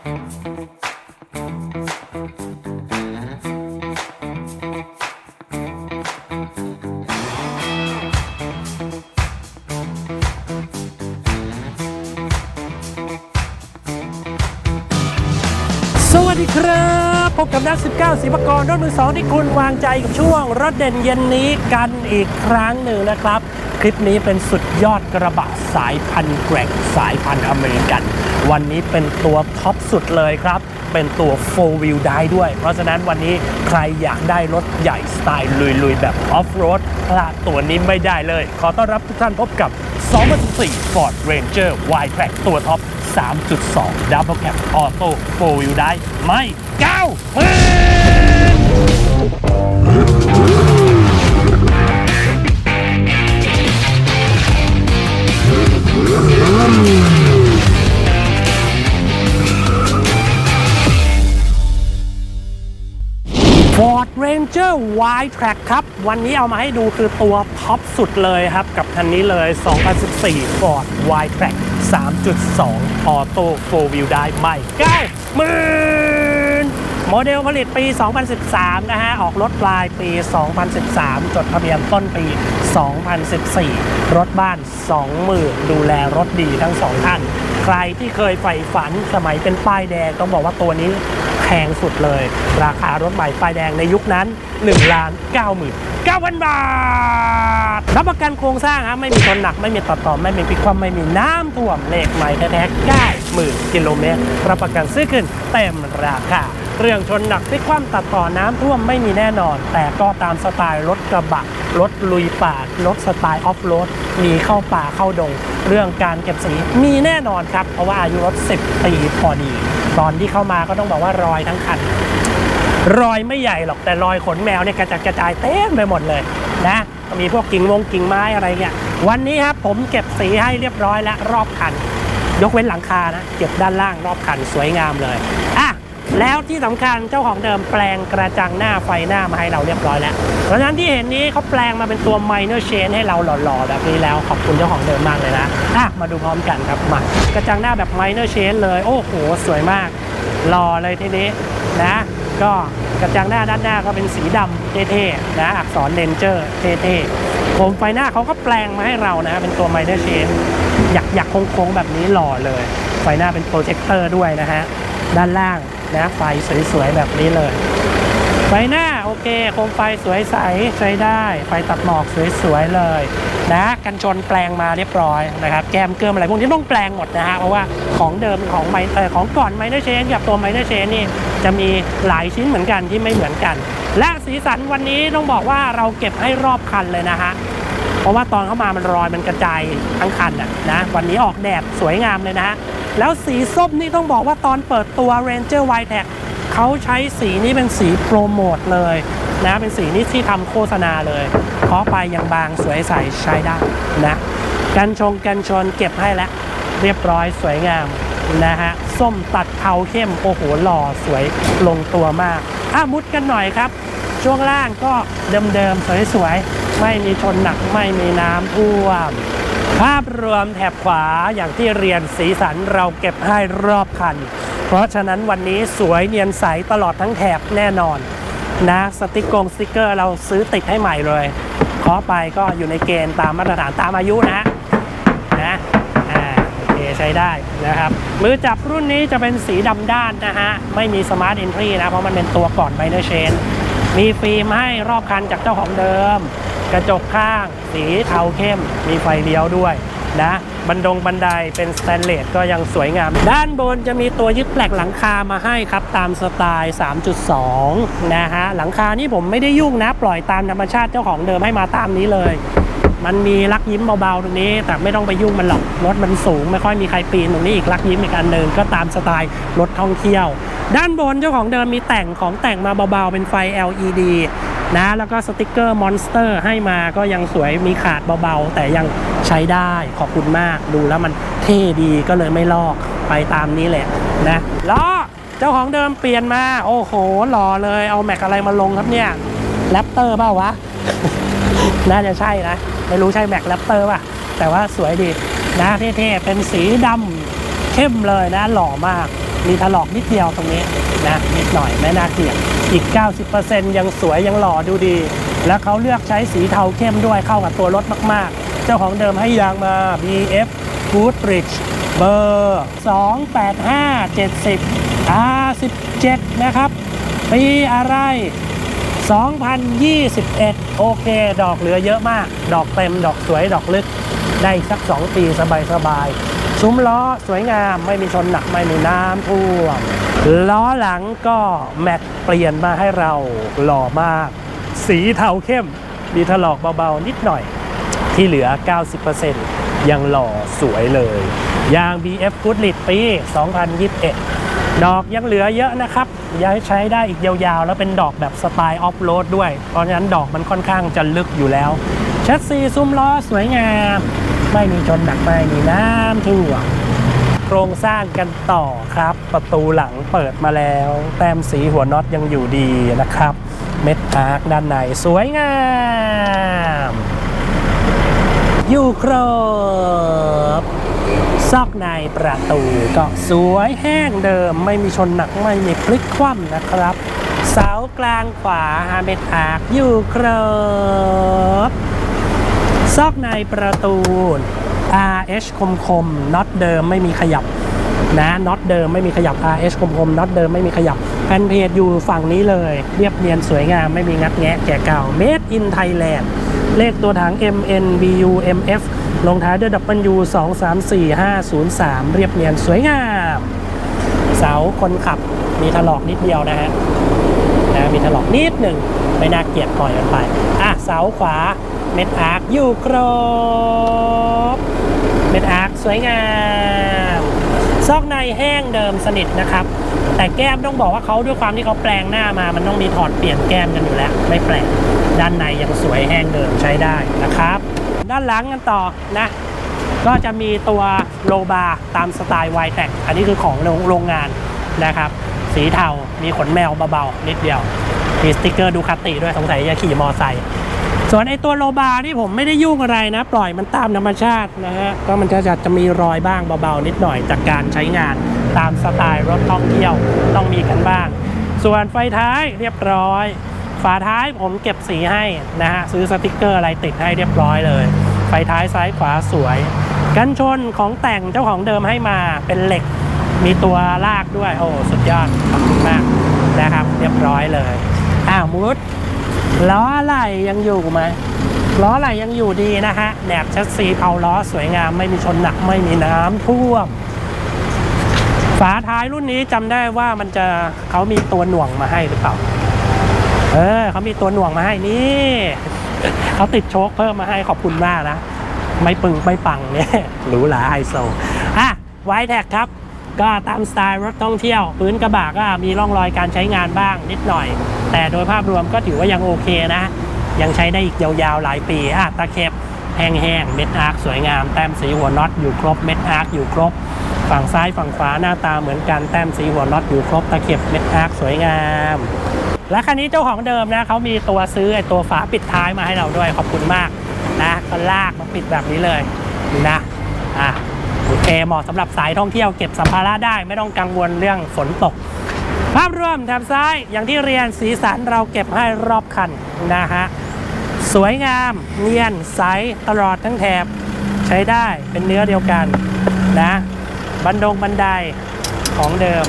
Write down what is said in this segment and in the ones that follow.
สวัสดีครับ พบกับนัก 19ศิวกรรถมือสองที่คุณวางใจกับช่วงรถเด่นเย็นนี้กันอีกครั้งหนึ่งนะครับ คลิปนี้เป็นสุดยอดกระบะสายพันธุ์แกร่งสายพันธุ์อเมริกัน วันนี้เป็นตัวท็อปสุดเลยครับ เป็นตัว4 wheel drive ด้วย เพราะฉะนั้นวันนี้ใครอยากได้รถใหญ่สไตล์ลุยๆ แบบออฟโรดพลาดตัวนี้ไม่ได้เลย ขอต้อนรับทุกท่านพบกับ 2014 Ford Ranger Wildtrak ตัวท็อป 3.2 Double Cab Auto 4 Wheel drive ไม่ก้าว Ford Ranger Y-Track ครับ วันนี้เอามาให้ดูคือตัวท็อปสุดเลยครับ กับคันนี้เลย 2014 Ford Y-Track 3.2 Auto 4 Wheel ได้ไม่เก้าหมื่นโมเดลผลิตปี 2013 นะฮะ ออกรถปลายปี 2013 จดทะเบียนต้นปี 2014 รถบ้าน 20,000 ดูแลรถดีทั้งสองท่าน ใครที่เคยใฝ่ฝันสมัยเป็นป้ายแดงต้องบอกว่าตัวนี้ งสุดเลย ราคารถใหม่ป้ายแดงในยุคนั้น1ล้าน9 9 0 0 0 บาท รับประกันโครงสร้างฮะไม่มีชนหนักไม่มีตัดต่อ ไม่มีพิความไม่มีน้ำท่วมเลขใหม่แท้ๆ9หมื่นกิโลเมตรรับประกันซื้อขึ้นเต็มราคา เรื่องชนหนักพลิกคว่ำตัดต่อน้ำท่วมไม่มีแน่นอน แต่ก็ตามสไตล์รถกระบะ รถลุยป่ารถสไตล์ออฟโรดมีเข้าป่าเข้าดง เรื่องการเก็บสีมีแน่นอนครับ เพราะว่าอายุรถ 10 ปีพอดี ตอนที่เข้ามาก็ต้องบอกว่ารอยทั้งคันรอยไม่ใหญ่หรอกแต่รอยขนแมวเนี่ยกระจัดกระจายเต็มไปหมดเลยนะมีพวกกิ่งวงกิ่งไม้อะไรเงี้ยวันนี้ครับผมเก็บสีให้เรียบร้อยแล้วรอบคัน ยกเว้นหลังคานะ เก็บด้านล่างรอบคันสวยงามเลย แล้วที่สำคัญเจ้าของเดิมแปลงกระจังหน้าไฟหน้ามาให้เราเรียบร้อยแล้ว เพราะฉะนั้นที่เห็นนี้เขาแปลงมาเป็นตัว minor change ให้เราหล่อๆ แบบนี้แล้วขอบคุณเจ้าของเดิมมากเลยนะอะมาดูพร้อมกันครับมากระจังหน้าแบบ minor change เลย โอ้โห สวยมากหล่อเลยทีนี้นะ ก็กระจังหน้าด้านหน้าก็เป็นสีดำเท่ๆนะอักษรเลนเจอร์เท่ๆผมไฟหน้าเขาก็แปลงมาให้เรานะ เป็นตัว minor change หยักหยักๆโค้งๆแบบนี้หล่อเลย ไฟหน้าเป็นโปรเจคเตอร์ด้วยนะฮะด้านล่าง นะไฟสวยๆแบบนี้เลย ไฟหน้าโอเคโคมไฟสวยใสใช้ได้ ไฟตัดหมอกสวยๆเลยนะกันชนแปลงมาเรียบร้อยนะครับแกมเกิมอะไรพวกนี้ต้องแปลงหมดนะฮะเพราะว่าของเดิมของไมเออของก่อนไมเนอร์เชนกับตัวไมเนอร์เชนนี่จะมีหลายชิ้นเหมือนกันที่ไม่เหมือนกัน และสีสันวันนี้ต้องบอกว่าเราเก็บให้รอบคันเลยนะฮะ เพราะว่าตอนเข้ามามันรอยมันกระจายทั้งคันอะนะวันนี้ออกแดดสวยงามเลยนะฮะแล้วสีส้มนี่ต้องบอกว่าตอนเปิดตัว Ranger w i t e c เขาใช้สีนี้เป็นสีโปรโมทเลยนะเป็นสีนี้ที่ทำโฆษณาเลยเพราะไปยังบางสวยใสใช้ได้นะกันชงกันชนเก็บให้แล้วเรียบร้อยสวยงามนะฮะส้มตัดเทาเข้มโอ้โหหล่อสวยลงตัวมากอะมุดกันหน่อยครับ ช่วงล่างก็เดิมๆ สวยๆ ไม่มีชนหนักไม่มีน้ำท่วม ภาพรวมแถบขวาอย่างที่เรียนสีสันเราเก็บให้รอบคัน เพราะฉะนั้นวันนี้สวยเนียนใสตลอดทั้งแถบแน่นอน นะสติกกงสติกเกอร์เราซื้อติดให้ใหม่เลยขอไปก็อยู่ในเกณฑ์ตามมาตรฐานตามอายุนะนะอ่าโอเคใช้ได้นะครับ มือจับรุ่นนี้จะเป็นสีดำด้านนะฮะ ไม่มีสมาร์ท e อนทรีนะ เพราะมันเป็นตัวก่อนไบเนอร์เชน มีฟิล์มให้รอบคันจากเจ้าของเดิม กระจกข้าง สีเทาเข้ม มีไฟเลี้ยวด้วยนะบันดงบันไดเป็นสแตนเลสก็ยังสวยงาม ด้านบนจะมีตัวยึดแปลกหลังคามาให้ครับ ตามสไตล์ 3.2 นะฮะ หลังคานี่ผมไม่ได้ยุ่งนะ ปล่อยตามธรรมชาติเจ้าของเดิมให้มาตามนี้เลย มันมีลักยิ้มเบาๆตรงนี้ แต่ไม่ต้องไปยุ่งมันหรอกรถมันสูง ไม่ค่อยมีใครปีนตรงนี้อีกลักยิ้มอีกอันหนึ่งก็ตามสไตล์รถท่องเที่ยว ด้านบนเจ้าของเดิมมีแต่งของแต่งมาเบาๆ เป็นไฟ LED นะแล้วก็สติกเกอร์มอนสเตอร์ให้มาก็ยังสวยมีขาดเบาๆ แต่ยังใช้ได้ขอบคุณมากดูแล้วมันเท่ดีก็เลยไม่ลอกไปตามนี้แหละนะล้อเจ้าของเดิมเปลี่ยนมา โอ้โหหล่อเลยเอาแม็กอะไรมาลงครับเนี่ยแรปเตอร์เปล่าวะ น่าจะใช่นะ ไม่รู้ใช่แม็กแรปเตอร์ป่ะ แต่ว่าสวยดีนะเท่ๆเป็นสีดำเข้มเลยนะหล่อมาก มีถลอกนิดเดียวตรงนี้นะนิดหน่อยไม่น่าเกลียดอีก 90%ยังสวยยังหล่อดูดี แล้วเขาเลือกใช้สีเทาเข้มด้วยเข้ากับตัวรถมากๆ เจ้าของเดิมให้ยางมา BF Goodrich เบอร์ 28570 R17 นะครับปีอะไร 2021 โอเค ดอกเหลือเยอะมาก ดอกเต็ม ดอกสวย ดอกลึก ได้อีกสัก 2 ปีสบายๆ ซุ้มล้อสวยงามไม่มีชนหนักไม่มีน้ำท่วมล้อหลังก็แม็กเปลี่ยนมาให้เราหล่อมาก สีเทาเข้ม มีถลอกเบาๆ นิดหน่อย ที่เหลือ 90%ยังหล่อสวยเลย ยาง BF Goodrich ปี 2021 ดอกยังเหลือเยอะนะครับ ยังใช้ได้อีกยาวๆ แล้วเป็นดอกแบบสไตล์ออฟโรดด้วย เพราะฉะนั้นดอกมันค่อนข้างจะลึกอยู่แล้วชัดซีซุ้มล้อสวยงาม ไม่มีชนหนักไม่มีน้ำท่วมโครงสร้างกันต่อครับ ประตูหลังเปิดมาแล้ว แต้มสีหัวน็อตยังอยู่ดีนะครับ เม็ดอาร์คด้านในสวยงามอยู่ครบ ซอกในประตูก็สวยแห้งเดิม ไม่มีชนหนักไม่มีพลิกคว่ำนะครับ เสากลางขวาฮาเมดอาร์อยู่ครบซอกในประตู RH คมคมน็อตเดิมไม่มีขยับนะน็อตเดิมไม่มีขยับ RH คมคมน็อตเดิมไม่มีขยับแผ่นเพจอยู่ฝั่งนี้เลย เรียบเนียนสวยงามไม่มีงัดแงะแก่เก่า Made in Thailand เลขตัวถัง MNBU MF ลงท้ายด้วย W 2 3 4 5 0 3 เรียบเนียนสวยงาม เสาคนขับมีถลอกนิดเดียวนะฮะนะมีถลอกนิดหนึ่งไม่น่าเกลียดปล่อยมันไป อะ เสาขวาเม็ดอาร์คอยู่ครบ เม็ดอาร์คสวยงาม ซอกในแห้งเดิมสนิทนะครับ แต่แก้มต้องบอกว่าเขาด้วยความที่เขาแปลงหน้ามา มันต้องมีถอดเปลี่ยนแก้มกันอยู่แล้ว ไม่แปลกด้านในยังสวยแห้งเดิมใช้ได้นะครับ ด้านหลังกันต่อนะ ก็จะมีตัวโลบาร์ตามสไตล์ไวแท็กอันนี้คือของโรงงานนะครับ สีเทา มีขนแมวเบาๆ นิดเดียว มีสติกเกอร์ดูคาติด้วยสงสัยจะขี่มอไซค์ส่วนไอตัวโลบาร์นี่ผมไม่ได้ยุ่งอะไรนะ ปล่อยมันตามธรรมชาตินะฮะก็มันจะจะจะมีรอยบ้างเบาๆ นิดหน่อยจากการใช้งานตามสไตล์รถท่องเที่ยวต้องมีกันบ้าง ส่วนไฟท้ายเรียบร้อย ฝาท้ายผมเก็บสีให้นะฮะซื้อสติกเกอร์อะไรติดให้เรียบร้อยเลย ไฟท้ายซ้ายขวาสวย กันชนของแต่งเจ้าของเดิมให้มาเป็นเหล็ก มีตัวลากด้วยโอ้สุดยอดขอบคุณมากนะครับ เรียบร้อยเลยอ้าวมูดล้ออะไรยังอยู่ไหมล้ออะไรยังอยู่ดีนะฮะแหนบชัดซีเผาล้อสวยงามไม่มีชนหนักไม่มีน้ำท่วมฝาท้ายรุ่นนี้จำได้ว่ามันจะเขามีตัวหน่วงมาให้หรือเปล่า เออเขามีตัวหน่วงมาให้นี่เขาติดโชคเพิ่มมาให้ขอบคุณมากนะ ไม่ปึงไม่ปังเนี่ยหรูหราไฮโซอะไวแท็กครับ ก็ตามสไตล์รถท่องเที่ยว พื้นกระบะก็มีร่องรอยการใช้งานบ้างนิดหน่อย แต่โดยภาพรวมก็ถือว่ายังโอเคนะ ยังใช้ได้อีกยาวๆหลายปีอะตะเข็บแห้งๆเม็ดอาร์คสวยงาม แต้มสีหัวน็อตอยู่ครบเม็ดอาร์คอยู่ครบ ฝั่งซ้ายฝั่งขวาหน้าตาเหมือนกันแต้มสีหัวน็อตอยู่ครบตะเข็บเม็ดอาร์คสวยงาม และคันนี้เจ้าของเดิมนะเขามีตัวซื้อไอตัวฝาปิดท้ายมาให้เราด้วยขอบคุณมากนะก็ลากมาปิดแบบนี้เลยนะอะโอเคเหมาะสำหรับสายท่องเที่ยวเก็บสัมภาระได้ไม่ต้องกังวลเรื่องฝนตก ภาพรวมแถบซ้ายอย่างที่เรียนสีสันเราเก็บให้รอบคันนะฮะสวยงามเนียนใสตลอดทั้งแถบใช้ได้เป็นเนื้อเดียวกันนะบันดงบันไดของเดิม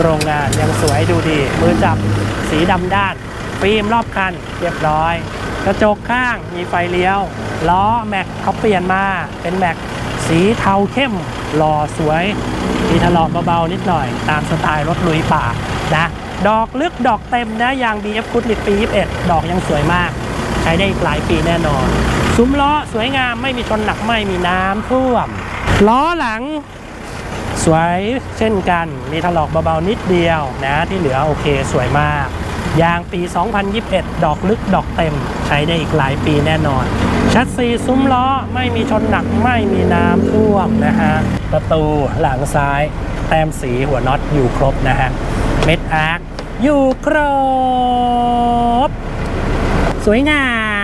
โรงงานยังสวยดูดี มือจับสีดำด้าน ฟิล์มรอบคัน เรียบร้อย กระจกข้างมีไฟเลี้ยว ล้อแม็กเขาเปลี่ยนมาเป็นแม็กสีเทาเข้มหล่อสวย มีถลอกเบาๆนิดหน่อย ตามสไตล์รถลุยป่านะดอกลึกดอกเต็มนะยาง BF ฟุตลิตปี 21 ดอกยังสวยมาก ใช้ได้อีกหลายปีแน่นอน ซุ้มล้อสวยงามไม่มีชนหนักไม่มีน้ำท่วม ล้อหลัง สวยเช่นกัน มีถลอกเบาๆนิดเดียวนะที่เหลือโอเคสวยมาก ยางปี 2021 ดอกลึกดอกเต็ม ใช้ได้อีกหลายปีแน่นอน ชัดซีซุ้มล้อไม่มีชนหนักไม่มีน้ำท่วมนะฮะ ประตูหลังซ้าย แต้มสีหัวน็อตอยู่ครบนะฮะ เม็ดอาร์คอยู่ครบ สวยงาม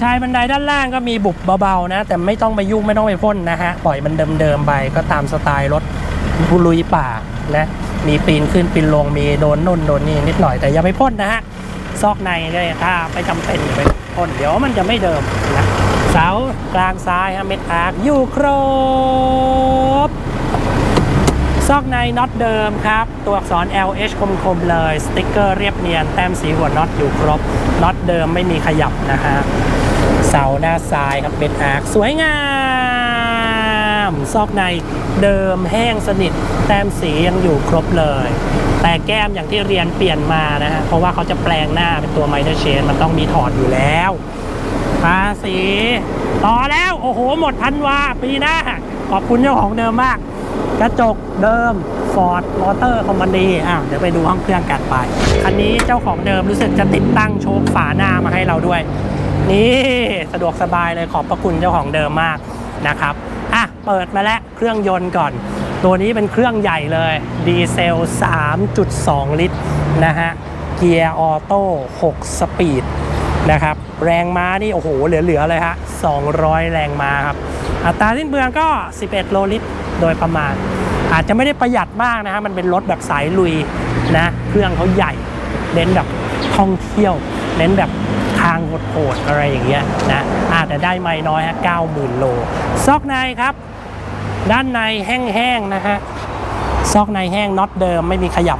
ชายบันไดด้านล่างก็มีบุบเบาๆนะ แต่ไม่ต้องไปยุ่งไม่ต้องไปพ่นนะฮะ ปล่อยมันเดิมๆไปก็ตามสไตล์รถบุลุยป่านะมีปีนขึ้นปีนลงมีโดนนุ่นโดนนี่นิดหน่อยแต่อย่าไปพ่นนะฮะซอกในเนี่ยถ้าไม่จำเป็นอย่าไปพ่นเดี๋ยวมันจะไม่เดิมนะเสากลางซ้ายฮะเม็ดอาร์คอยู่ครบซอกในน็อตเดิมครับ ตัวอักษร LH คมๆเลย สติ๊กเกอร์เรียบเนียน แต้มสีหัวน็อตอยู่ครบ น็อตเดิมไม่มีขยับนะฮะ เสาหน้าซ้ายครับเป็นอาร์คสวยงามซอกในเดิมแห้งสนิท แต้มสียังอยู่ครบเลย แต่แก้มอย่างที่เรียนเปลี่ยนมานะฮะเพราะว่าเขาจะแปลงหน้าเป็นตัวไมเนอร์เชนมันต้องมีถอดอยู่แล้วภาษีต่อแล้ว โอ้โห หมดพันวาปีหน้า ขอบคุณเจ้าของเดิมมาก กระจกเดิม Ford Motor Company อะเดี๋ยวไปดูห้องเครื่องกันไป คันนี้เจ้าของเดิมรู้สึกจะติดตั้งโชคฝาหน้ามาให้เราด้วย นี่สะดวกสบายเลยขอบพระคุณเจ้าของเดิมมากนะครับอะเปิดมาแล้วเครื่องยนต์ก่อน ตัวนี้เป็นเครื่องใหญ่เลย ดีเซล 3.2 ลิตรนะฮะเกียร์ออโต้6สปีดนะครับแรงม้านี่โอ้โหเหลือๆเลยฮะ 200 แรงม้าครับ อัตราสิ้นเปลืองก็ 11 โลลิตรโดยประมาณ อาจจะไม่ได้ประหยัดมากนะฮะ มันเป็นรถแบบสายลุยนะ เครื่องเขาใหญ่ เน้นแบบท่องเที่ยว เน้นแบบางโหดๆอะไรอย่างเงี้ยนะอาจจะได้ไม่น้อยฮะ90,000โล ซอกในครับ ด้านในแห้งๆนะฮะซอกในแห้งน็อตเดิมไม่มีขยับ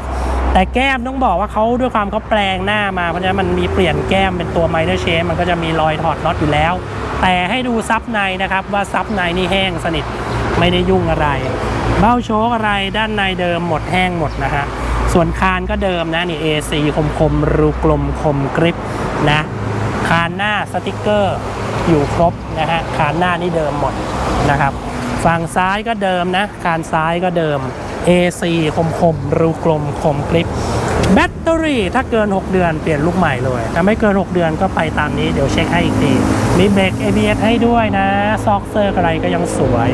แต่แก้มต้องบอกว่าเขาด้วยความเขาแปลงหน้ามาเพราะฉะนั้นมันมีเปลี่ยนแก้มเป็นตัวไมเนอร์เชฟมันก็จะมีรอยถอดน็อตอยู่แล้ว แต่ให้ดูซับในนะครับว่าซับในนี่แห้งสนิทไม่ได้ยุ่งอะไร เบ้าโชคอะไรด้านในเดิมหมดแห้งหมดนะฮะส่วนคานก็เดิมนะนี่ AC คมคมรูกลมคมกริปนะ คานหน้าสติกเกอร์อยู่ครบนะฮะคานหน้านี่เดิมหมดนะครับ ฝั่งซ้ายก็เดิมนะคานซ้ายก็เดิม AC คมคมรูกลมคมกริปแบตเตอรี่ถ้าเกิน 6 เดือนเปลี่ยนลูกใหม่เลย ถ้าไม่เกิน 6 เดือนก็ไปตามนี้เดี๋ยวเช็คให้อีกที มีเบรก ABS ให้ด้วยนะ ซอกเซอร์อะไรก็ยังสวย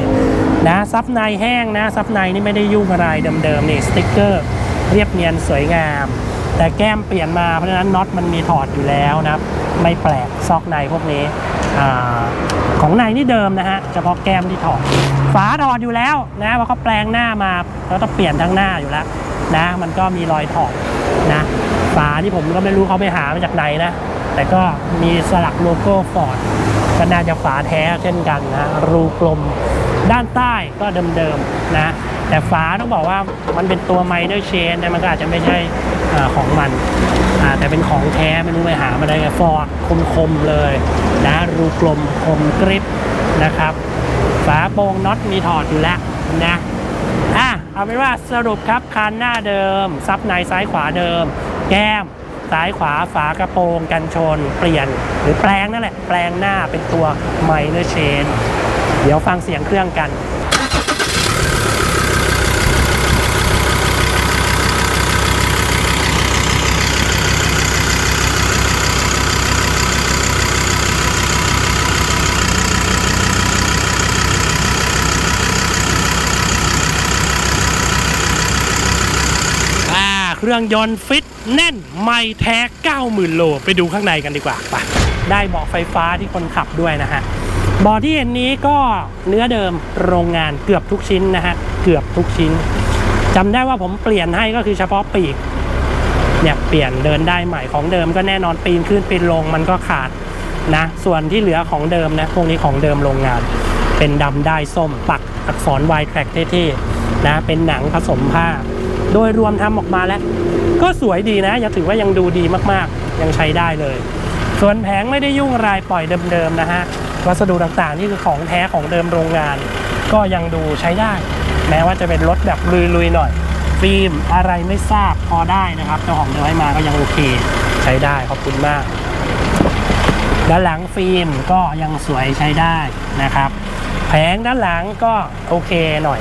นะซับในแห้งนะซับในนี่ไม่ได้ยุ่งอะไรเดิมๆนี่สติ๊กเกอร์เรียบเนียนสวยงาม แต่แก้มเปลี่ยนมาเพราะฉะนั้นน็อตมันมีถอดอยู่แล้วนะครับ ไม่แปลกซอกในพวกนี้อของในนี่เดิมนะฮะเฉพาะแก้มที่ถอด ฝาถอดอยู่แล้วนะเพราะเขาแปลงหน้ามาแล้วต้องเปลี่ยนทั้งหน้าอยู่แล้วนะมันก็มีรอยถอดนะฝาที่ผมก็ไม่รู้เขาไปหามาจากไหนนะ แต่ก็มีสลักโลโก้ฟอร์ดก็น่าจะฝาแท้เช่นกันนะรูกลมด้านใต้ก็เดิมๆนะ แต่ฝาต้องบอกว่ามันเป็นตัวไมเนอร์เชนนะมันก็อาจจะไม่ใช่ ของมัน แต่เป็นของแท้ไม่รู้ไปหามาได้ไงฟอร์ดคมๆเลยนะรูกลมคมกริปนะครับ ฝาโปรงน็อตมีถอดอยู่แล้วนะอะเอาเป็นว่าสรุปครับคันหน้าเดิม ซับในซ้ายขวาเดิม แก้มซ้ายขวาฝากระโปรงกันชน เปลี่ยนหรือแปลงนั่นแหละ แปลงหน้าเป็นตัวไมเนอร์เชน เดี๋ยวฟังเสียงเครื่องกัน อ่าเครื่องยนต์ฟิตแน่นไม่แท้ 90,000 โล ไปดูข้างในกันดีกว่าไปได้เบาะไฟฟ้าที่คนขับด้วยนะฮะเบาะที่เห็นนี้ก็เนื้อเดิมโรงงานเกือบทุกชิ้นนะฮะเกือบทุกชิ้นจำได้ว่าผมเปลี่ยนให้ก็คือเฉพาะปีกเนี่ยเปลี่ยนเดินได้ใหม่ของเดิมก็แน่นอนปีนขึ้นปีนลงมันก็ขาดนะส่วนที่เหลือของเดิมนะพวกนี้ของเดิมโรงงาน เป็นดำได้ส้มปักอักษร Y track เท่ๆนะเป็นหนังผสมผ้า โดยรวมทำออกมาแล้ว ก็สวยดีนะยังถือว่ายังดูดีมากๆ ยังใช้ได้เลย ส่วนแผงไม่ได้ยุ่งอะไรปล่อยเดิมๆนะฮะวัสดุต่างๆที่คือของแท้ของเดิมโรงงาน ก็ยังดูใช้ได้ แม้ว่าจะเป็นรถแบบลุยๆหน่อย ฟิล์มอะไรไม่ทราบพอได้นะครับเจ้าของเดิมให้มาก็ยังโอเค ใช้ได้ขอบคุณมาก ด้านหลังฟิล์มก็ยังสวยใช้ได้นะครับ แผงด้านหลังก็โอเคหน่อย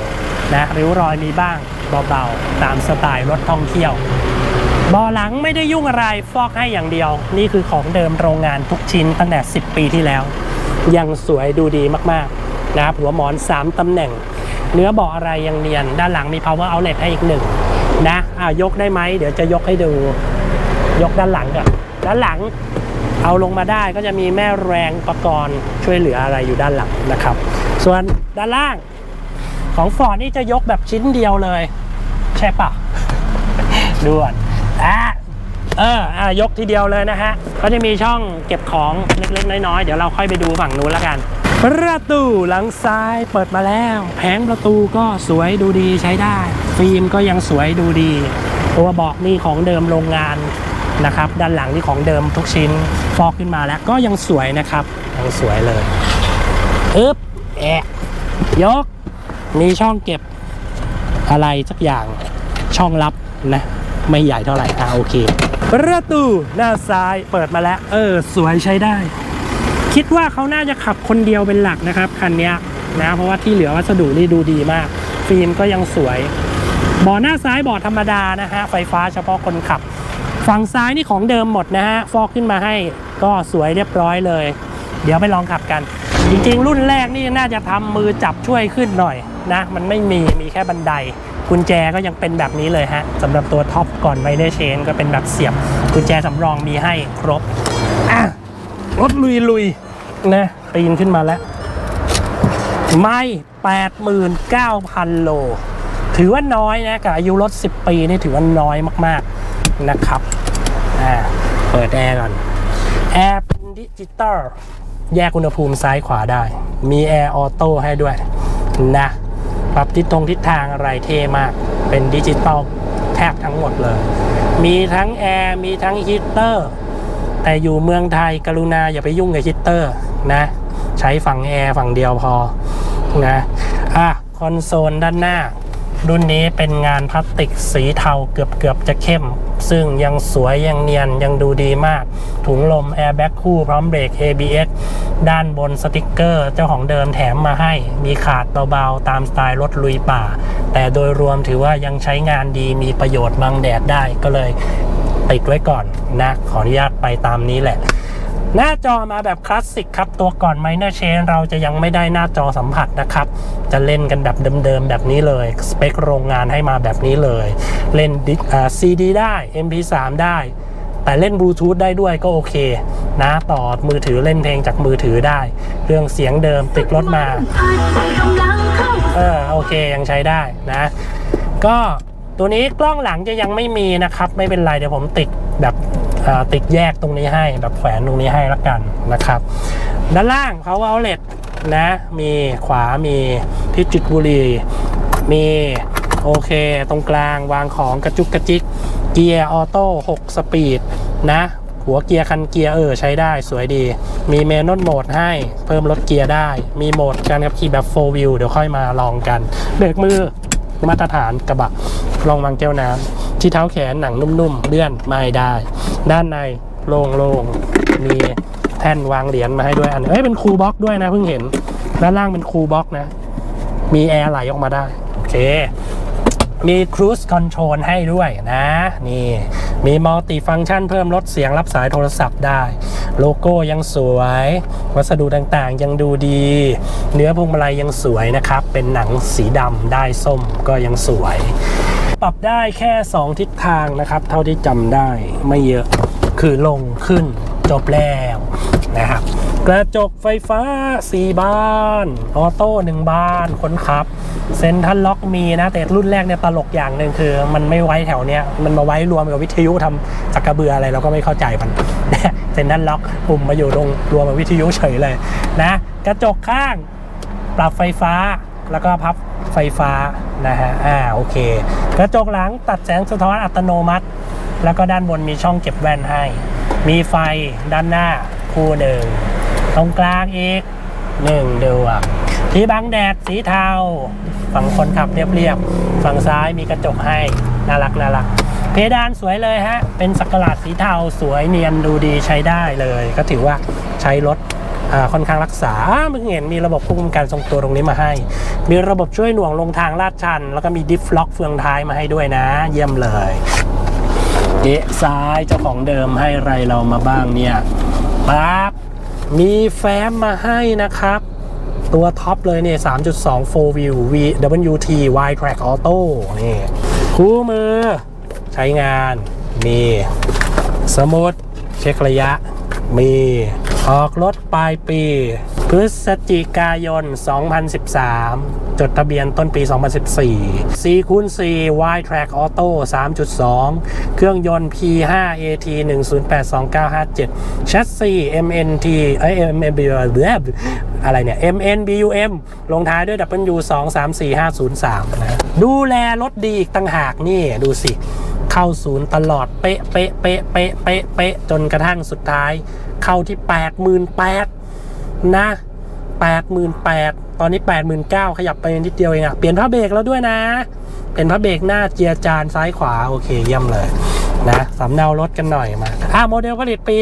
นะริ้วรอยมีบ้างเบาๆ ตามสไตล์รถท่องเที่ยวเบาหลังไม่ได้ยุ่งอะไรฟอกให้อย่างเดียว นี่คือของเดิมโรงงานทุกชิ้นตั้งแต่ 10 ปีที่แล้ว ยังสวยดูดีมากๆนะครับหัวหมอน 3 ตำแหน่ง เนื้อบาะอะไรยังเนียน ด้านหลังมี power outlet ให้อีกหนึ่งนะอ่ายกได้ไหม เดี๋ยวจะยกให้ดู ยกด้านหลังก่อนด้านหลังเอาลงมาได้ก็จะมีแม่แรงประกรณ์ช่วยเหลืออะไรอยู่ด้านหลังนะครับ ส่วนด้านล่าง ของฟอร์ดนี่จะยกแบบชิ้นเดียวเลย ใช่ปะด่วนอะเอออะยกทีเดียวเลยนะฮะ ก็จะมีช่องเก็บของเล็กๆน้อยๆ เดี๋ยวเราค่อยไปดูฝั่งนู้นแล้วกัน ประตูหลังซ้ายเปิดมาแล้ว แผงประตูก็สวยดูดีใช้ได้ ฟิล์มก็ยังสวยดูดี ตัวเบาะนี่ของเดิมโรงงานนะครับ ด้านหลังนี่ของเดิมทุกชิ้น ฟอกขึ้นมาแล้วก็ยังสวยนะครับ ยังสวยเลยอึ๊บแอะยก มีช่องเก็บอะไรสักอย่างช่องลับนะ ไม่ใหญ่เท่าไหร่อะโอเค ประตูหน้าซ้ายเปิดมาแล้ว เออ สวยใช้ได้ คิดว่าเขาน่าจะขับคนเดียวเป็นหลักนะครับ คันนี้นะเพราะว่าที่เหลือวัสดุนี่ดูดีมาก ฟิล์มก็ยังสวยเบาหน้าซ้ายเบาธรรมดานะฮะ ไฟฟ้าเฉพาะคนขับ ฝั่งซ้ายนี่ของเดิมหมดนะฮะ ฟอกขึ้นมาให้ก็สวยเรียบร้อยเลย เดี๋ยวไปลองขับกัน จริงๆ รุ่นแรกนี่น่าจะทำมือจับช่วยขึ้นหน่อย นะ มันไม่มีมีแค่บันได กุญแจก็ยังเป็นแบบนี้เลยฮะสำหรับตัวท็อปก่อนไวเดอร์เชนก็เป็นแบบเสียบ กุญแจสำรองมีให้ครบอะรถลุยลุยๆนะปีนขึ้นมาแล้ว ไม่ 89,000 โล ถือว่าน้อยนะกับอายุรถ 10 ปีนี่ถือว่าน้อยมากๆนะครับอ่าเปิดแอร์ก่อนแอร์เป็นดิจิตอลแยกอุณหภูมิซ้ายขวาได้ มีแอร์ออโต้ให้ด้วยนะ ปรับทิศตรงทิศทางอะไรเท่มาก เป็นดิจิตอลแทบทั้งหมดเลย มีทั้งแอร์มีทั้งฮีตเตอร์ แต่อยู่เมืองไทยกรุณาอย่าไปยุ่งกับฮีตเตอร์นะ ใช้ฝั่งแอร์ฝั่งเดียวพอนะอะคอนโซลด้านหน้า รุ่นนี้เป็นงานพลาสติกสีเทาเกือบเกือบจะเข้ม ซึ่งยังสวยยังเนียนยังดูดีมาก ถุงลมแอร์แบ็กคู่พร้อมเบรก ABS ด้านบนสติกเกอร์เจ้าของเดิมแถมมาให้ มีขาดเบาๆ ตามสไตล์รถลุยป่า แต่โดยรวมถือว่ายังใช้งานดีมีประโยชน์บังแดดได้ก็เลยติดไว้ก่อนนะ ขออนุญาตไปตามนี้แหละ หน้าจอมาแบบคลาสสิกครับ ตัวก่อน Minor Chain เราจะยังไม่ได้หน้าจอสัมผัสนะครับ จะเล่นกันแบบเดิมๆ แบบนี้เลย สเปคโรงงานให้มาแบบนี้เลย เล่นดิอ่า CD ได้ MP3 ได้ แต่เล่นบลูทูธได้ด้วยก็โอเค นะต่อมือถือเล่นเพลงจากมือถือได้ เรื่องเสียงเดิมติดรถมา เออโอเคยังใช้ได้นะ ก็ตัวนี้กล้องหลังจะยังไม่มีนะครับ ไม่เป็นไรเดี๋ยวผมติดแบบ ติดแยกตรงนี้ให้แบบแขวนตรงนี้ให้ละกันนะครับ ด้านล่าง power outlet นะมีขวามีพิจิตรบุรีมีโอเค ตรงกลางวางของกระจุกกระจิก เกียร์ออโต้6สปีดนะ หัวเกียร์คันเกียร์เออใช้ได้สวยดี มีเมนนโหมดให้เพิ่มลดเกียร์ได้ มีโหมดการขับขี่แบบ4 wheel เดี๋ยวค่อยมาลองกัน เบรกมือมาตรฐานกระบะรองวางแก้วน้ำ ที่เท้าแขนหนังนุ่มๆเลื่อนไม่ได้ ด้านในโล่งๆมีแท่นวางเหรียญมาให้ด้วยอันเอ้ยเป็นคูลบ็อกด้วยนะเพิ่งเห็นด้านล่างเป็นคูลบ็อกนะ มีแอร์ไหลออกมาได้ โอเค มี Cruise Control ให้ด้วยนะ นี่ มีมัลติฟัง c t ชันเพิ่มลดเสียงรับสายโทรศัพท์ได้ โลโก้ยังสวย วัสดุต่างๆยังดูดี เนื้อพวงมาลัยยังสวยนะครับ เป็นหนังสีดำได้ส้มก็ยังสวย ปรับได้แค่ 2 ทิศทางนะครับ เท่าที่จำได้ไม่เยอะคือลงขึ้นจบแล้วนะครับ กระจกไฟฟ้า 4 บาน ออโต้ 1 บานคนขับ เซ็นทัลล็อกมีนะ แต่รุ่นแรกเนี่ยตลกอย่างหนึ่งคือ มันไม่ไว้แถวเนี้ย มันมาไว้รวมกับวิทยุทำจักระเบืออะไรเราก็ไม่เข้าใจมันเซ็นทัลล็อกปุ่มมาอยู่ตรงรวมกับวิทยุเฉยเลยนะ กระจกข้าง ปรับไฟฟ้าแล้วก็พับไฟฟ้านะฮะอ่าโอเค กระจกหลังตัดแสงสะท้อนอัตโนมัติ แล้วก็ด้านบนมีช่องเก็บแว่นให้ มีไฟด้านหน้าคู่หนึ่งตรงกลางอีกหนึ่งดวงที่บังแดดสีเทา ฝั่งคนขับเรียบๆ ฝั่งซ้ายมีกระจกให้ น่ารักน่ารัก เพดานสวยเลยฮะ เป็นสักหลาดสีเทาสวยเนียนดูดีใช้ได้เลย ก็ถือว่าใช้รถ ค่อนข้างรักษาอ่ามึงเห็นมีระบบควบคุมการทรงตัวตรงนี้มาให้ มีระบบช่วยหน่วงลงทางลาดชัน แล้วก็มีดิฟล็อกเฟืองท้ายมาให้ด้วยนะ เยี่ยมเลยเอ๊ะซ้ายเจ้าของเดิมให้อะไรเรามาบ้างเนี่ยปั๊บมีแฟ้มมาให้นะครับ ตัวท็อปเลยเนี่ย 3.2 4 wheel V WT Y Track Auto นี่คู่มือ ใช้งาน มี สมุด เช็คระยะ มี ออกรถปลายปี พฤศจิกายน 2013 จดทะเบียนต้นปี 2014 4คูณ4 Y Track Auto 3.2 เครื่องยนต์ P5 AT 1082957 ชัสซี MNT เอ้ย MNBU อะไรเนี่ย MNBUM ลงท้ายด้วย W 2 3 4 5 0 3 นะ ดูแลรถดีอีกต่างหากนี่ ดูสิ เข้าศูนย์ตลอดเป๊ะเป๊ะเป๊ะเป๊ะเป๊ะเป๊ะจนกระทั่งสุดท้าย เข้าที่ 88,000นะ88,000 ตอนนี้ 89,000 ขยับไปนิดเดียวเองอะเปลี่ยนผ้าเบรกแล้วด้วยนะ เป็นผ้าเบรกหน้าเจียจานซ้ายขวา โอเคเยี่ยมเลย นะสำเนารถกันหน่อยมาอ่าโมเดลผลิตปี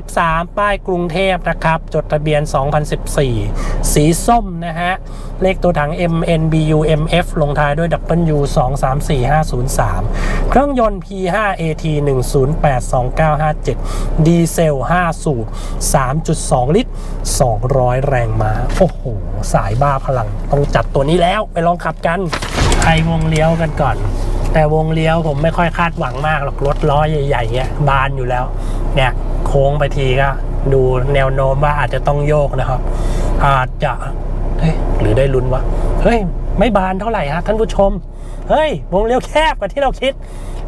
2013 ป้ายกรุงเทพนะครับ จดทะเบียน 2014 สีส้มนะฮะ เลขตัวถัง MNBU MF ลงท้ายด้วย W 2 3 4 5 0 3 เครื่องยนต์ P5 AT 1082957 ดีเซล 5 สูตร 3.2 ลิตร 200 แรงม้า โอ้โห สายบ้าพลังต้องจัดตัวนี้แล้วไปลองขับกันไอวงเลี้ยวกันก่อน แต่วงเลี้ยวผมไม่ค่อยคาดหวังมากหรอกรถล้อใหญ่ๆเนี่ยบานอยู่แล้ว เนี่ยโค้งไปทีก็ดูแนวโน้มว่าอาจจะต้องโยกนะครับ อาจจะเฮ้ยหรือได้ลุ้นวะเฮ้ยไม่บานเท่าไหร่ฮะท่านผู้ชม เฮ้ยวงเลี้ยวแคบกว่าที่เราคิด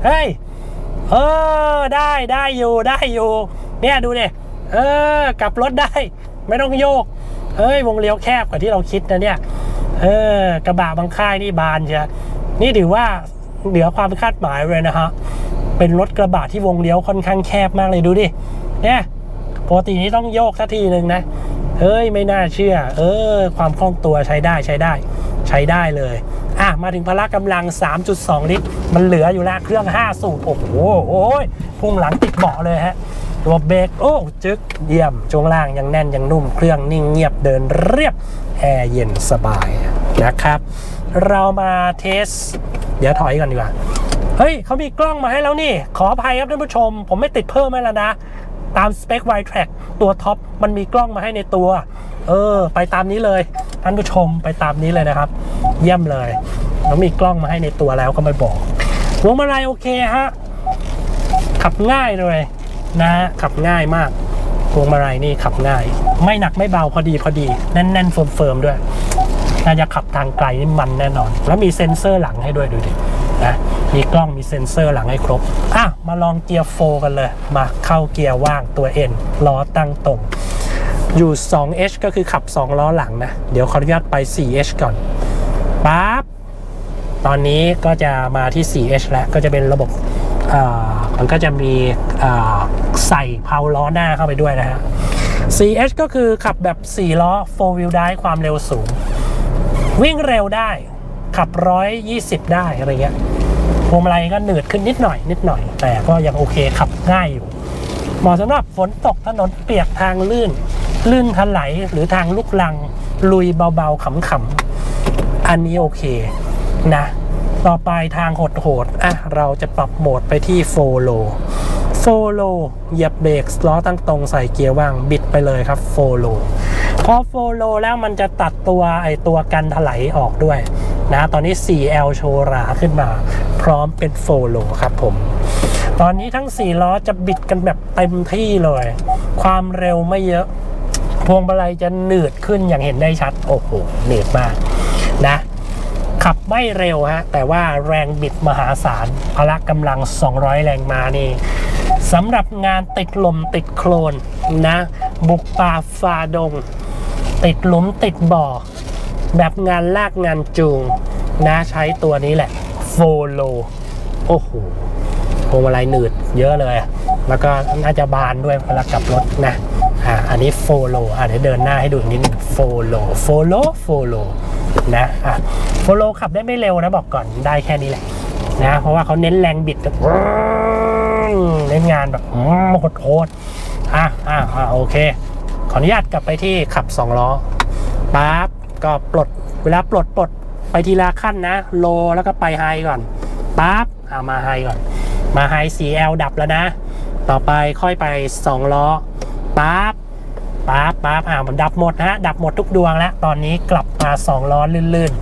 เฮ้ยเออได้ได้อยู่ได้อยู่ เนี่ยดูเนี่ยเออกลับรถได้ ไม่ต้องโยกเฮ้ยวงเลี้ยวแคบกว่าที่เราคิดนะเนี่ยเออกระบะบางค่ายนี่บานเชียนี่ถือว่า เหนือความคาดหมายเลยนะฮะ เป็นรถกระบะที่วงเลี้ยวค่อนข้างแคบมากเลยดูดิ เนี่ยปกตินี้ต้องโยกสักทีหนึ่งนะ เฮ้ย ไม่น่าเชื่อ เออ ความคล่องตัวใช้ได้ใช้ได้ ใช้ได้เลย อะ มาถึงพละกำลัง 3.2 ลิตร มันเหลืออยู่ล้วเครื่อง 5 สูตรโอ้โหโอ้ยพุ่งหลังติดเบาะเลยฮะตัวเบรกโอ้จึ๊กเยี่ยมช่วงล่างยังแน่นยังนุ่มเครื่องนิ่งเงียบเดินเรียบแอร์เย็นสบายนะครับ เรามาเทส เดี๋ยวถอยก่อนดีกว่า เฮ้ยเขามีกล้องมาให้แล้วนี่ ขออภัยครับท่านผู้ชม ผมไม่ติดเพิ่มให้แล้วนะ ตามสเปค y t r a c k ตัวท็อปมันมีกล้องมาให้ในตัว เออ ไปตามนี้เลย ท่านผู้ชมไปตามนี้เลยนะครับ เยี่ยมเลยแล้วมีกล้องมาให้ในตัวแล้วก็ไม่บอกพวงมาลัยโอเคฮะขับง่ายเลยนะฮะขับง่ายมากพวงมาลัยนี่ขับง่าย ไม่หนักไม่เบาพอดีพอดีแน่นๆเฟิร์มๆด้วย น่าจะขับทางไกลนี่มันแน่นอน แล้วมีเซ็นเซอร์หลังให้ด้วยดูดินะมีกล้องมีเซ็นเซอร์หลังให้ครบอะมาลองเกียร์โฟกันเลย มาเข้าเกียร์ว่างตัว N ล้อตั้งตรง อยู่ 2H ก็คือขับ 2 ล้อหลังนะ เดี๋ยวขออนุญาตไป 4H ก่อนปั๊บตอนนี้ก็จะมาที่ 4H แล้ว ก็จะเป็นระบบอ่ามันก็จะมีอ่าใส่เพาล้อหน้าเข้าไปด้วยนะฮะ 4H ก็คือขับแบบ 4 ล้อ 4 wheel drive ความเร็วสูง วิ่งเร็วได้ขับ 120 ได้อะไรเงี้ยพวงมาลัยก็หนืดขึ้นนิดหน่อย นิดหน่อย แต่ก็ยังโอเคขับง่ายอยู่เหมาะสำหรับฝนตกถนนเปียกทางลื่น ลื่นถลายหรือทางลูกลังลุยเบาๆขำๆอันนี้โอเคนะ ต่อไปทางโหดๆอะเราจะปรับโหมดไปที่โฟโลโฟโลเหยียบเบรกล้อตั้งตรงใส่เกียร์ว่างบิดไปเลยครับโฟโล พอโฟโลแล้วมันจะตัดตัวไอตัวกันถลายออกด้วยนะตอนนี้ 4L โชว์ราขึ้นมา พร้อมเป็นโฟโลครับผม ตอนนี้ทั้ง 4 ล้อจะบิดกันแบบเต็มที่เลย ความเร็วไม่เยอะ พวงมาลัยจะหนืดขึ้นอย่างเห็นได้ชัด โอ้โหหนืดมากนะ ขับไม่เร็วฮะ แต่ว่าแรงบิดมหาศาลพละกำลัง 200 แรงมานี่สำหรับงานติดลมติดโคลนนะ บุกป่าฝ่าดง ติดหลุมติดบ่อ แบบงานลากงานจูงนะใช้ตัวนี้แหละโฟโลโอ้โหพวงมาลัยหนืดเยอะเลย แล้วก็น่าจะบานด้วยเวลากลับรถนะอ่าอันนี้โฟโลอะเดี๋ยวเดินหน้าให้ดูนิดนึงโฟโลโฟโลโฟโลนะอะโฟโลขับได้ไม่เร็วนะบอกก่อนได้แค่นี้แหละนะ เพราะว่าเขาเน้นแรงบิดแบบเน้นงานแบบโหดๆอะอะอะโอเค ขออนุญาตกลับไปที่ขับ 2 ล้อปั๊บก็ปลด เวลาปลดปลดไปทีละขั้นนะ โลแล้วก็ไปไฮก่อนปั๊บเอามาไฮก่อน มาไฮ 4L ดับแล้วนะ ต่อไปค่อยไป 2 ล้อปั๊บปั๊บปั๊บอ่ามันดับหมดนะฮะดับหมดทุกดวงแล้ว ตอนนี้กลับมา 2 ล้อลื่น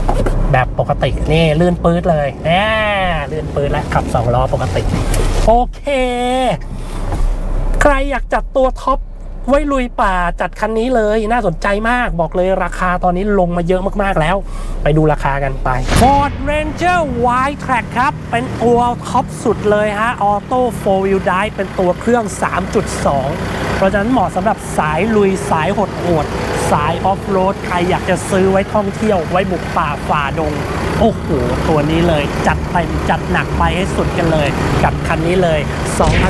ๆ แบบปกตินี่ลื่นปื๊ดเลยแน่ลื่นปื๊ดแล้วขับ 2 ล้อปกติ โอเค ใครอยากจัดตัวท็อป ไว้ลุยป่าจัดคันนี้เลยน่าสนใจมากบอกเลยราคาตอนนี้ลงมาเยอะมากๆแล้ว ไปดูราคากันไป Ford Ranger Wide Track ครับ เป็นตัวท็อปสุดเลยฮะออโต้โฟล์วิลได้เป็นตัวเครื่อง 3.2 เพราะฉะนั้นเหมาะสำหรับสายลุยสายหดโหด สายออฟโรดใครอยากจะซื้อไว้ท่องเที่ยวไว้บุกป่าฝ่าดง โอ้โห ตัวนี้เลยจัดเต็มจัดหนักไปให้สุดกันเลย กับคันนี้เลย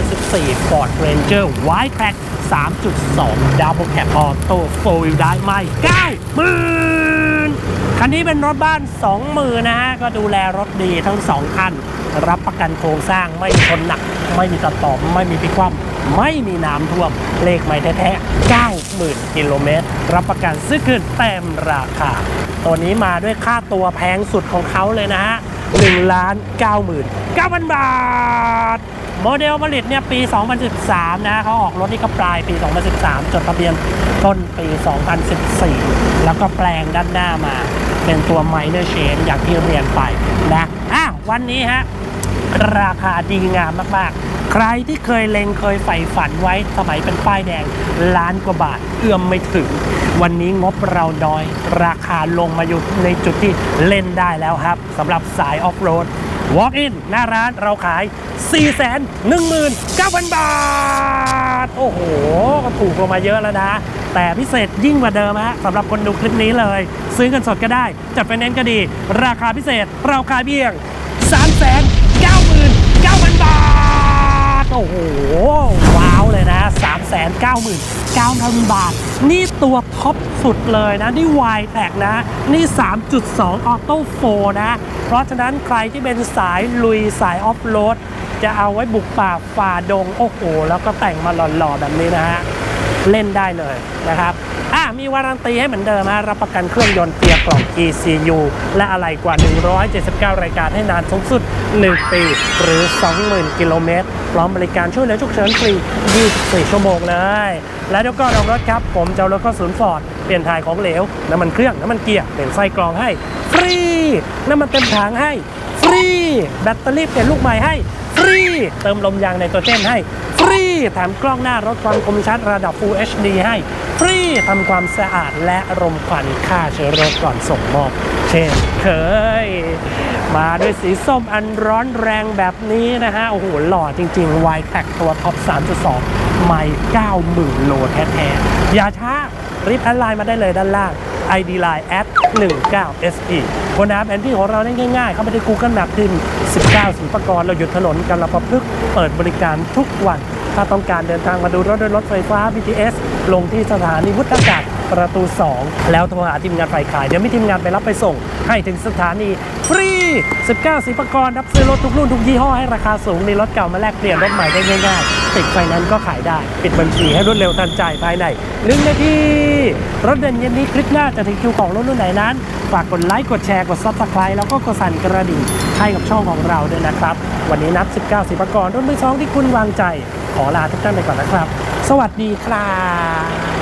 2014 Ford Ranger Wide Track 3.2 Double Cab Auto 4 Wheel Drive ไม่90,000คันนี้เป็นรถบ้าน20,000นะฮะ ก็ดูแลรถดีทั้ง 2 คัน รับประกันโครงสร้างไม่มีชนหนัก ไม่มีตัดต่อไม่มีพิกคว่ำ ไม่มีน้ำท่วม เลขไม่แท้ๆ90,000 กิโลเมตร รับประกันซื้อคืนเต็มราคา ตัวนี้มาด้วยค่าตัวแพงสุดของเขาเลยนะฮะ1ล้าน90,000 9,000 บาท โมเดลผลิตเนี่ยปี 2013 นะเขาออกรถนี่ก็ปลายปี 2013 จดทะเบียนต้นปี 2014 แล้วก็แปลงด้านหน้ามา เป็นตัว minor change อย่างที่เรียนไปนะอะวันนี้ฮะ ราคาดีงามมากๆ ใครที่เคยเล็งเคยใฝ่ฝันไว้สมัยเป็นป้ายแดงล้านกว่าบาท เอื้อมไม่ถึง วันนี้งบเราน้อย ราคาลงมาอยู่ในจุดที่เล่นได้แล้วครับสำหรับสายออฟโรด Walk in หน้าร้านเราขาย 4 1 9 0 0 0 บาท โอ้โห ก็ถูกลงมาเยอะแล้วนะ แต่พิเศษยิ่งกว่าเดิมฮะสำหรับคนดูคลิปนี้เลย ซื้อเงินสดก็ได้ จัดไฟแนนซ์ก็ดี ราคาพิเศษเราขายเพียง3 9 9 0 0 0 โอ้โห ว้าวเลยนะ 3 9 9 0 0 0 บาท นี่ตัวท็อปสุดเลยนะ นี่วายแตกนะ นี่ 3.2 ออโต้โฟนะ เพราะฉะนั้นใครที่เป็นสายลุยสายออฟโรด จะเอาไว้บุกป่าฝ่าดง โอ้โห แล้วก็แต่งมาหล่อๆแบบนี้นะฮะ เล่นได้เลยนะครับ อะมีวารันตีให้เหมือนเดิมฮะรับประกันเครื่องยนต์เกียร์กล่อง ECU และอะไรกว่า 179 รายการให้นานสูงสุด 1 ปี หรือ 20,000 กิโลเมตรพร้อมบริการช่วยเหลือฉุกเฉินฟรี 24 ชั่วโมงเลย และเดี๋ยวก็รองรถครับ ผมจะเอารถเข้าศูนย์ฟอร์ดเปลี่ยนถ่ายของเหลวน้ำมันเครื่องน้ำมันเกียร์เปลี่ยนไส้กรองให้ ฟรี น้ำมันเต็มถังให้ ฟรี แบตเตอรี่เปลี่ยนลูกใหม่ให้ ฟรี เติมลมยางในตัวเจนให้ แถมกล้องหน้ารถความคมชัดระดับ Full HD ให้ฟรีทำความสะอาดและรมควันฆ่าเชื้อโรคก่อนส่งมอบเช่นเคย มาด้วยสีส้มอันร้อนแรงแบบนี้นะฮะ โอ้โห หล่อจริงๆ y t a c ตัวท็อป 3.2 ไม่90,000 โลแท้ๆ อย่าช้า รีบแอดไลน์มาได้เลยด้านล่าง ID Line at 19 SE บนแอปแอนที่ของเราได้ง่ายๆ เข้าไปที่ Google Map พิมพ์19สินปกรณ์เราหยุดถนนกันละประพฤกเปิดบริการทุกวัน ถ้าต้องการเดินทางมาดูรถด้วยรถไฟฟ้า BTS ลงที่สถานีวุฒากาศประตู 2 แล้วโทรหาทีมงานฝ่ายขาย เดี๋ยวมีทีมงานไปรับไปส่ง ให้ถึงสถานี ฟรี 19สินปกรณ์รับซื้อรถทุกรุ่นทุกยี่ห้อให้ราคาสูงมีรถเก่ามาแลกเปลี่ยนรถใหม่ได้ง่ายๆ ติดไฟนนซ์ก็ขายได้ ปิดบัญชีให้รวดเร็วทันใจภายในหนึ่งนาทีรถเด่นเย็นนี้คลิปหน้าจะถึงคิวของรถรุ่นไหนนั้น ฝากกดไลค์กดแชร์กดซับสไคร b e แล้วก็กดสั่นกระดิ่งให้กับช่องของเราด้วยนะครับ วันนี้นับ 19สิบประกรรุ่นมือสองที่คุณวางใจ ขอลาทุกท่านไปก่อนนะครับ สวัสดีครับ